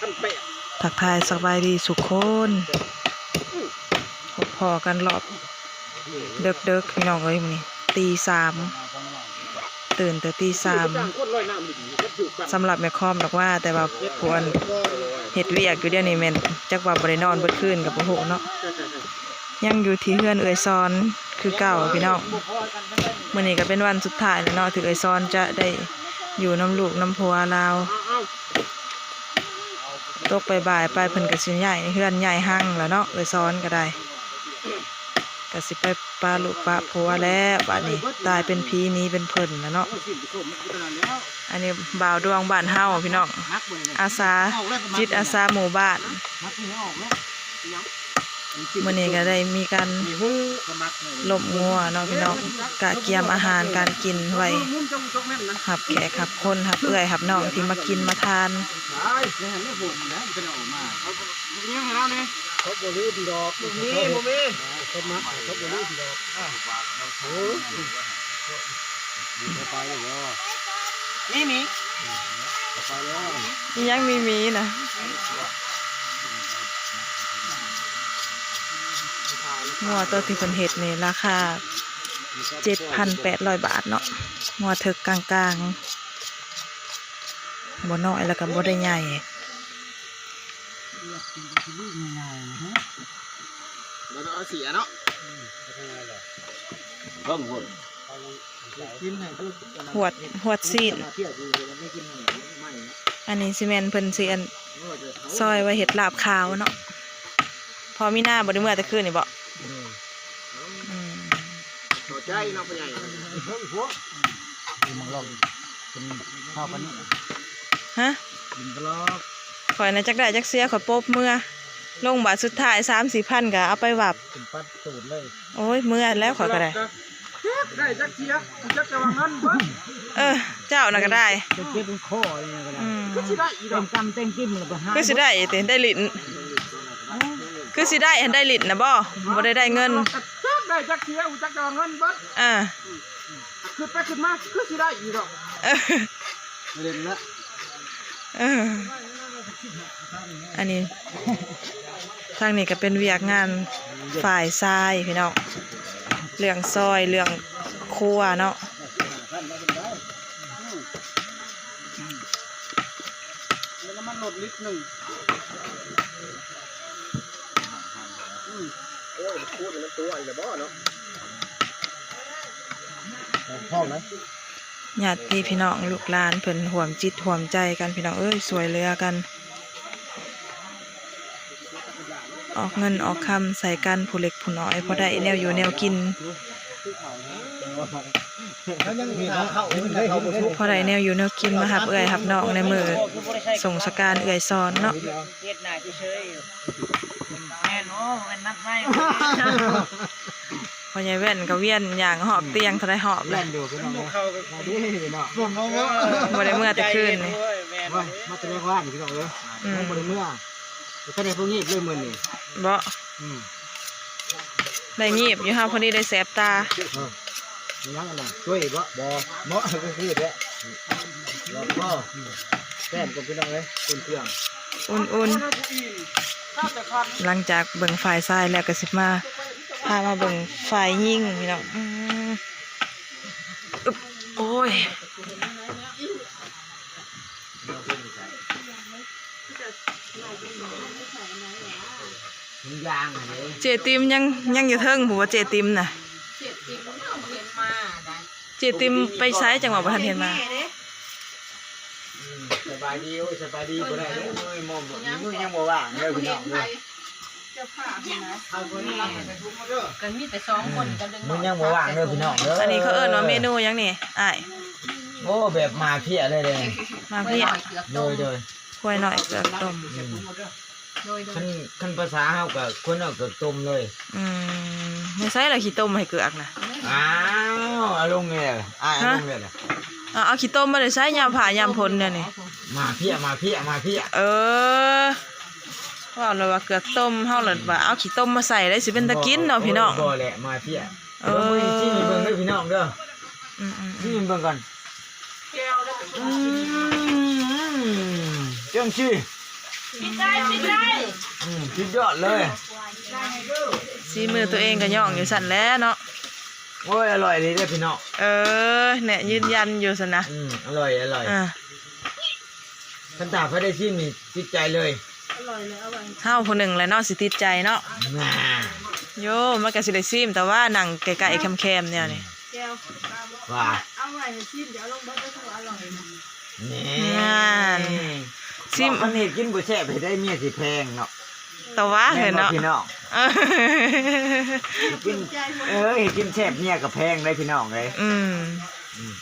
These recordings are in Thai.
พันแปดทักทายสบายดีสุขคนพบพอกันรอบเด็กเด็กๆพี่น้องเอ้ยมื้อนี้ตีสามตื่นแต่ตีสามจ้างคนลอยน้ำดีๆก็ถูกกันสำหรับแม่คอมดอกว่า แต่ว่าพวนเฮ็ดเวียกอยู่เดี๋ยวนี้แม่นจักว่าบ่ได้นอนเบิดคืนกับบ่ฮู้เนาะยังอยู่ที่เฮือนเอื้อยซอนคือเก่าพี่น้องมื้อนี้ก็เป็นวันสุดท้ายแล้วเนาะที่เอื้อยซอนจะได้อยู่น้ำลูกน้ำผัวลาวเอา ตกไปบ่ายไปเพิ่นกระสิใหญ่เฮือนใหญ่หั่งแล้วเนาะเลยซ้อนก็ได้กระสิไปปลาลูกปลาผัวแล้วบ้านนี้ตายเป็นผีนี้เป็นเพิ่นแล้วเนาะอันนี้บ่าวดวงบ้านเฮาพี่น้องมักเบิ่งอาสาจิตอาสาหมู่บ้าน มักนี่ออกแล้วยังมื้อนี้ก็ได้มีการมีหูก็มักเลยลบงัวเนาะพี่น้องกะเกียมอาหารการกินไว้มุมจงจงแม่นนะหับแขกหับคนหับเอื้อยหับน้องที่มากินมาทานใช่เนี่ยเห็นแล้วผมนะมันจะออกมาเขาเลี้ยงให้เราเนี่ยเขาบริสุทธิ์ดอกมีบ่มีเขามักเขาบริสุทธิ์ดอกอ่าโอ้ไปเลยเหรอนี่มีไปแล้วนี่ยังมีหมีนะ งัวตัวที่เพิ่นเฮ็ดนี่ราคาเจ็ดพันแปดร้อยบาทเนาะหัวเถิกกลางๆบ่น้อยแล้วก็บ่ได้ใหญ่เราเอาเสียเนาะเพิ่มคนกินให้เพิ่มหวดหวดซีนเที่ยวดูไม่กินไม่อันนี้ซีเมนเพิ่นสิอันซอยไว้เฮ็ดลาบขาวเนาะพอมีหน้าบ่ได้เมื่อแต่คืนนี่บ่อืม ต่อใจเนาะพ่อใหญ่เพิ่มพวกมันลองเป็นข้าวปนี้ฮะกินกระลอกข่อยนะจักได้จักเสียข่อยโป๊บเมื่อลงบาทสุดท้าย3-4,000ก็เอาไปวับเป็นปัดตูดเลยโอ้ยเมื่อแล้วข่อยก็ได้ได้จักเทียจักจะวางเงินเพิ่มเออ เจ้าน่ะก็ได้เก็บเป็นข้ออะไรเลยก็ได้ก็สิได้อีกกำเต็งกินแล้วก็หาคือสิได้แต่ได้ลิ้น คือสิได้ได้ลิ้นนะบ่บ่ได้ได้เงินจักได้จักเทียจักจะวางเงินเบิดอ่าขึ้นไปขึ้นมาคือสิได้อีดอกเออเล่นละเอออันนี้ ทางนี้ก็เป็นเวียกงานฝ่ายทรายพี่น้องเรื่องซอยเรื่องครัวเนาะแล้วน้ำมันลดลิตรหนึ่งโอ้ย พูดมันตัวอีกแล้วบ่เนาะพ่อไหมญาติพี่น้องลูกหลานเพิ่นห่วมจิตห่วมใจกันพี่น้องเอ้ยสวยเรือกัน ออกเงินออกคำใส่กันผู้เล็กผู้น้อยพอได้แนวอยู่แนวกิน แล้วยังมีเข้าเลยเขาบ่ทุกพอได้แนวอยู่แนวกินมาหับเอื่อยหับน้องในมือส่งสการเอื่อยซ้อนเนาะเฮ็ดหน้าเฉยๆแม่นโอ้เป็นนักไม้พอใหญ่แว่นก็เวียนอย่างหอบเตียงเท่าไรหอบเลเล่ยนดูพี่น้องเข้าไปดีเนาะผมเอาเนาะบ่ได้เมื่อแต่คืนนี่แม่นว่ามาตะเลว่านพี่น้องเอ้ยผมบ่ได้เมื่อแต่ได้พวกนี้เลยมื้อนี้บ่อืมได้งีบอยู่ห้าพอดีได้แสบตา เออมียังอันน่ะช่วยบ่บ่เหมาะก็คือแหละแล้วก็แป้นกับพี่น้องเอ้ยคุณเครื่องอุ่นๆหลังจากเบิ่งฝ่ายซ้ายแล้วก็สิมาพามาเบิ่งฝ่ายยิ่งพี่น้องอืมอึ๊บโอ้ยมียางอันนี้เจติมยังยังอยู่เทิงผัวาเจติมน่ะเจติมไปใช้จังหวะบ่ทันเห็นมาสบายดีโอ้ยสบายดีบ่ได้เด้อเอ้ยมอมบ่มือยังบ่ว่างเด้อพี่น้องเด้อเอาคนนี้รับไปทุกมาเด้อกันมีแต่สองคนกันดึงมือยังบ่ว่างเด้อพี่น้องเด้ออัอันนี้เขาเอิ้นว่าเมนูหยังนี่อ้ายโอ้แบบมาเพียเลยเด้มาพี่โดยโดยควายหน่อยเกลือกต้มโดยคันคันภาษาเฮาก็คนเอาเกือบต้มเลย อืมไม่ใช่เหรอขี้ต้มให้เกลือกนะอ้าว เอาลงเลยอ่าเอาลงเลยเอาเอาขี้ต้มมาเลยใช้ยามผ่ายามพลเนี่ยนี่มาเพียมาเพียมาเพียเออว่าเลยว่าเกลือกต้มเฮาเลยว่าเอาขี้ต้มมาใส่ได้สิเป็นตะกินเนาะพี่น้องบ่แหละมาเพียเอเอออที่เบิ่งเด้อพี่น้องเด้ออืมอืมอืที่มเบิ่งก่อนแก้วได้อืมเจ้าชื่อปิดได้ปิดได้อืมสุดยอดเลยสีมือตัวเองก็ย่องอยู่สั่นแหล้วเนาะ โอ้ยอร่อยเลยเด้อพี่น้องเออเนี่ยยืนยันอยู่สันนะอืมอร่อยอร่อยอ่าคันตาเขาได้ชิมนี่ติดใจเลยเฮาผู้หนึ่งแหละเนาะสิติดใจเนาะน่าโยมันก็สิได้ซิมแต่ว่าหนังไก่ๆแคมๆเนี่ยนี่ว่าเอาไว้ให้ชิมเดี๋ยวลงเบิดได้ทั้งอร่อยนะนี่งานซิซิมม มันเห็ดกินบ่แซ่บให้ได้เมียสิแพงเนาะ แต่ว่าแม่เห็นนบ่เนาะพี่น้องเออเฮ็ดกินเออเห็ดกินแซ่บเมียก็แพงได้พี่น้องเลยอืมอืม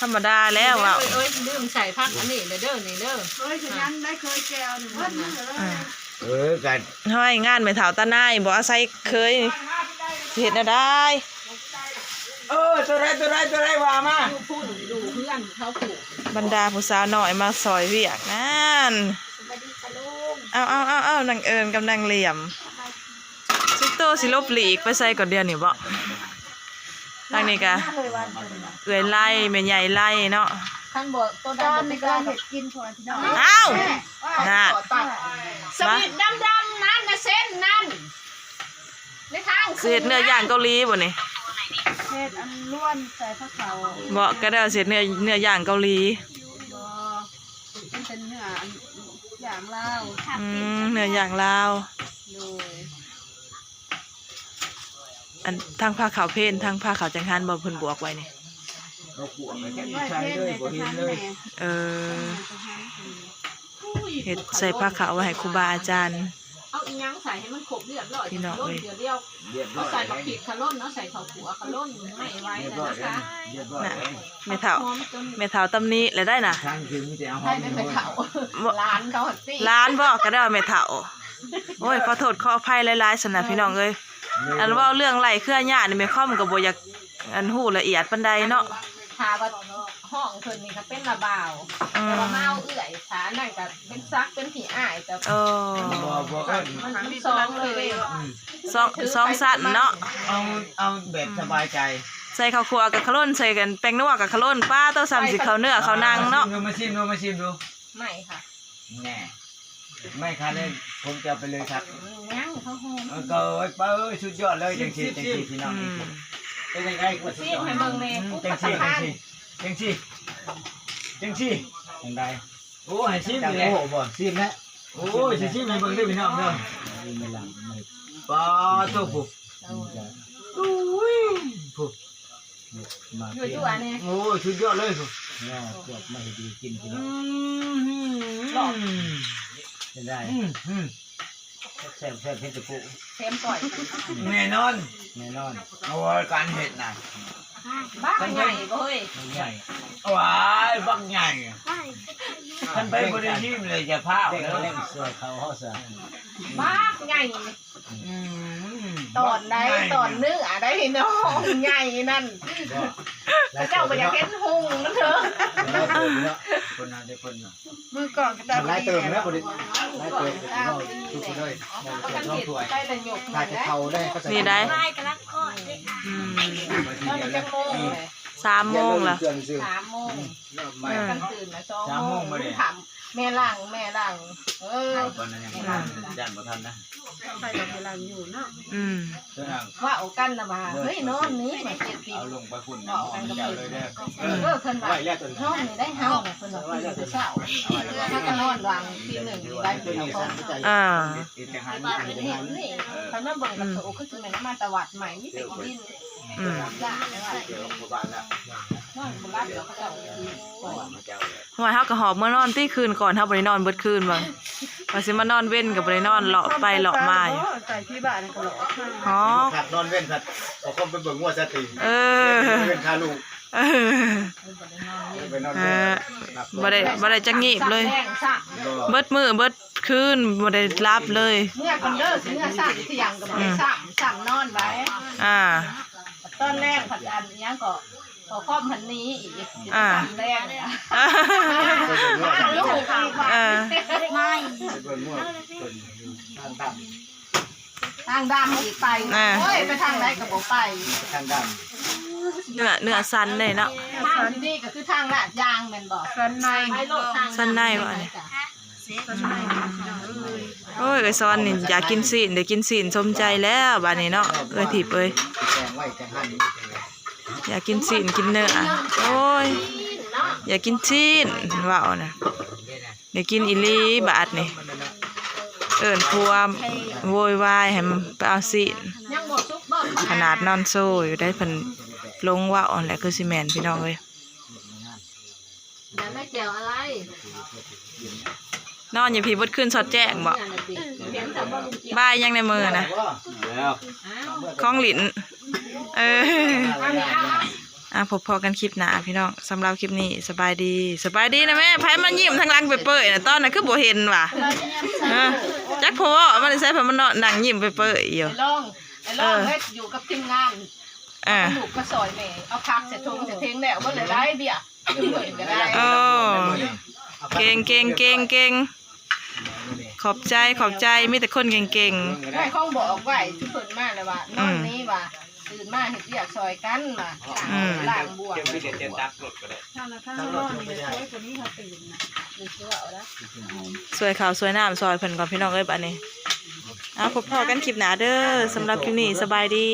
ธรรมดาแล้วอะเอ้ยเอ้ยลืมใส่ผักอันนี้เด้อเด้อนี่เด้อเคยขยันได้เคยแก้วหนึ่งวันเลยอ่าเออกันห้อยงานไม่เท่าตาหนายบ่อาศัยเคยสิเฮ็ดแนวได้ เออตัวไรตัวไรตัวไรว่ามาพูดดูเพื่อนเขาผูกบรรดาผู้สาวน้อยมาซอยเวียกนั่น เอาเอาเอาเอานางเอิญกับนางเหลี่ยมสิโตสิลบหลีกไปใส่ก่อนเดียวนี่บ่ทางนี้กะเอื้อยไล่แม่ใหญ่ไล่เนาะขั้นบ่ตัวตอนดำไม่กล้าเห็ดกินพอพี่น้องอ้าวน่ะสวิตดำดำนั่นนะเส้นนั่นในทางเศษเนื้อย่างเกาหลีบ่นี่เห็ดอันล้วนใส่ผ้าขาวบ่ก็ได้เอาเศษเนื้อเนื้อย่างเกาหลี บ่มันเป็นเนื้ออัน อย่างลาวอืมเนื้อย่างลาวโดยอันทางผ้าขาวเพนทางผ้าขาวจังหันบ่เพิ่นบวกไว้นี่เราขวดไปแค่ไหว้ใช้เพศเลยในบ่กระเห็นทะเลยแม่เออเฮ็ดใส่ผ้าขาวไว้ให้ครูบาอาจารย์เอาอีห ยังใส่ให้มันขบเรียบร้อยพี่น้องล้นเอ้ยเดียวเดียวเรียบร้เอาอยใส่ผักผิดขะล้นเนาะใส่ข้าวขัวขะล้นไม่ไว้เรียบนะร้อยนะคะเรียบร้อยน่ะแม่เฒ่าหอมจนแม่เฒ่าตำหนี้เลยได้น่ะทางคือมีแต่เอาหอได้มไม่ไปเขาร้านเขาหัดตี้ร้านบ่ก็ได้ว่าแม่เฒ่า โอ้ยขอโทษขออภัยหลายๆสำหรับพี่น้องเอ้ยอันเว่าเรื่องไหลเครือญาตินี่แม่ค่อมก็บ่อยากอันฮู้ละเอียดปานใดเนาะถาว่า ห้องเพิ่นนี่ก็เป็นระบาวอืแต่มว่าเมาเอื่อยฐานนั่นก็เป็นซักเป็นผีอ้ายแต่เออบ่บ่ก็มันมันซองเลยเด้อืมสองสองสัตว์เนาะเอาเอาแบบสบายใจใส่ข้าวคั่วกับขะล่นใส่กันแป้งนัวกับขะล่นป้าต้องซ้ำสิข้าวเนื้อข้าวนังเนาะ มาชิมดูมาชิมดูไม่ค่ะแน่ไม่ค่ะเลยผมจะเอาไปเลยครับงั้งเขาหอมเออก็เอ้ยเป้าเอ้ยสุดยอดเลยจังซี่จังซี่พี่น้องอืม เป็นยังไงกูสุดซียมอดให้เบิ่งแม่กูจัก็งสะซี่จัพางนซี่ จังซี่จังซี่จังไดโอ้ให้ชิมเลยโอ้บ่ชิมแล้วโอ้ยสิชิมให้เบิ่งด้วยพี่น้องเด้อปาโตปุ๊บอุ้ยปุ๊บอยู่อยู่อันนี้โอ้ยสุดยอดเลยปุ๊บเกือบไม่ดีกินพี่อืน้องมจะได้อืมอืมแซ่บแซ่บเพชรปุเทมปล่อยแน่นอนแน่นอน โอ้ยการเห็ดน่ะ บ้าใหญ่บ่เฮ้ยมันใหญ่ว้ายบักใหญ่ท่านไปบริยิมเลยจะพาเด็กแล้วเล่นสวยเขาเขาเสือบ้าใหญ่อืม ตอนใดตอนเนื้อได้พี่น้องใหญ่นั่นเจ้าบ่อยากเห็นหุงนั่นเถอะคนนั้นได้คนน่ะมือก่อนก็ได้ไล่เติมแล้วคนนี้ไล่เติมเราทุกคนเลยเขากันเห็ดใกล้แต่หยกถ้าจะเขาได้ก็นี่ได้อืมตอนนี้จะโมงเลยสามโมงละเสื่อมซื้อสามโมงไม่กันตื่นมาสองโมงถาม แม่ล่างแม่ล่าง เออคนนั้นยังยันบ่ทันนะใส่ดอกเวลาอยู่เนาะอืมตัวนั้นว่าเอากันนะมาเฮ้ยนอนนี้มาเจ็ดปีเอาลงไปฝุ่นน้ำมันยาวเลยเด้อเออเพิ่นว่าไล่แล้วตัวนอนนี่ได้เฮาเพิ่นว่าตื่นเช้าถ้าก็นอนวางทีหนึ่งได้ตัวเพิ่นนี้เอาสร้างใจอ่าติดทหารบ้านเป็นเห็นนี่ถ้ามาเบิ่งกับโตคือสิแม่นมาตะวัดใหม่มีแต่ดินอืมจ้าว่าเดี๋ยวพบานแล้ว นอนบ่รับแล้วเขาเจ้ามาเจ้าเลยหวยเฮาก็หอบเมื่อนอนที่คืนก่อนเฮาบ่ได้นอนเบิดคืนบ่ว่าสิมานอนเว้นก็บ่ได้นอนเลาะไปเลาะมาอยู่ใส่ที่บ้านก็หลอกฮอขัดนอนเว้นขัดขอคอมไปเบิ่งว่าสติเออเว้นคาลูกเออไปนอนเอเว้นอบ่ได้บ่ได้จักงีบเลยแรงซักเบิดมื้อเบิดคืนบ่ได้รับเลยเมื่อคนเด้อสิเมื่อซักที่ยังก็บ่ได้ซักซักนอนไว้อ่าตอนแรกผัดอันยังก็ ขอข้อมพันนี้อีกอ่าตอนแรกเนี่ยมาลูกอีกว่าเออไม่ไปเบิ่งมั่วเป็นทางดทางดำอีกไปโอ้ยไปทางไหนก็บ่ไปำทางดเนื้อเนื้อสันเลยเนาะ ทางที่นี่ก็คือทางลาดยางแม่นบ่สันในไปโลดทางสันในวะเนี่ยสก็ใช่พี่น้องเอ้ยโอ้ยเอ้ยซ้อนนี่อยากกินซีนเดี๋ยวกินซีนสมใจแล้วบัดนี้เนาะเอ้ยถีบเอ้ยแกงไว้แกงหั่น อยากกินซีนกินเนื้อโอ้ยเนาะอยากกินซีนว่าวนะเดี๋ยวกินอีหลีบาดนี่เอิ้นพัวโวยวายให้มันไปเอาซีนยังบ่ซุกบ่ขนาดนอนโซ่อยู่ได้เพิ่นลงว่าวแหละคือสิแม่นพี่น้องเอ้ยแล้วแม่แก้วอะไรนอนอยู่พี่บดขึ้นสอดแจ้งบ่เนี่ยน่ะติเห็นแต่บ่ลุงเจียบายยังในมือนะแล้วของหลิน เอออันนี้เอาอะพบพอกันคลิปหน้าพี่น้องสำหรับคลิปนี้สบายดีสบายดีนะแม่ไผมันยิ้มทางหลังไปเปื่อยๆนะตอนนั้นคือบ่เห็นว่ะเออจักพอมันได้ใส่ไผมันนอนนั่งยิ้มไปเปื่อยๆอยู่ ไอ้ลองไอ้ลองเฮ็ดอยู่กับทีมงานเออ ลูกก็ซอยแม่เอาพักเสร็จทงเสร็จเทงแล้วบ่เลยได้เบี้ยอยู่เหมือนก็ได้โอ้เก่งเก่งเก่งเก่งขอบใจขอบใจมีแต่คนเก่งไว้ข้องบอกไว้ทุกคนมาเลยว่า นอนนี้ว่า ตื่นมาเฮ็ดเวียกซอยกันมาล้างบวกมีแต่เจ็ดตักรถก็ได้ถ้าเราถ้าเรานอนอยู่ช่วยคนนี้เขาตื่นนะดูเชื่อเอาละๆสวยขาวสวยน้ำซอยเพิ่นก่อนพี่น้องเอ้ยบัดนี้อะพบพอกันคลิปหน้าเด้อสำหรับคลิปนี้สบายดี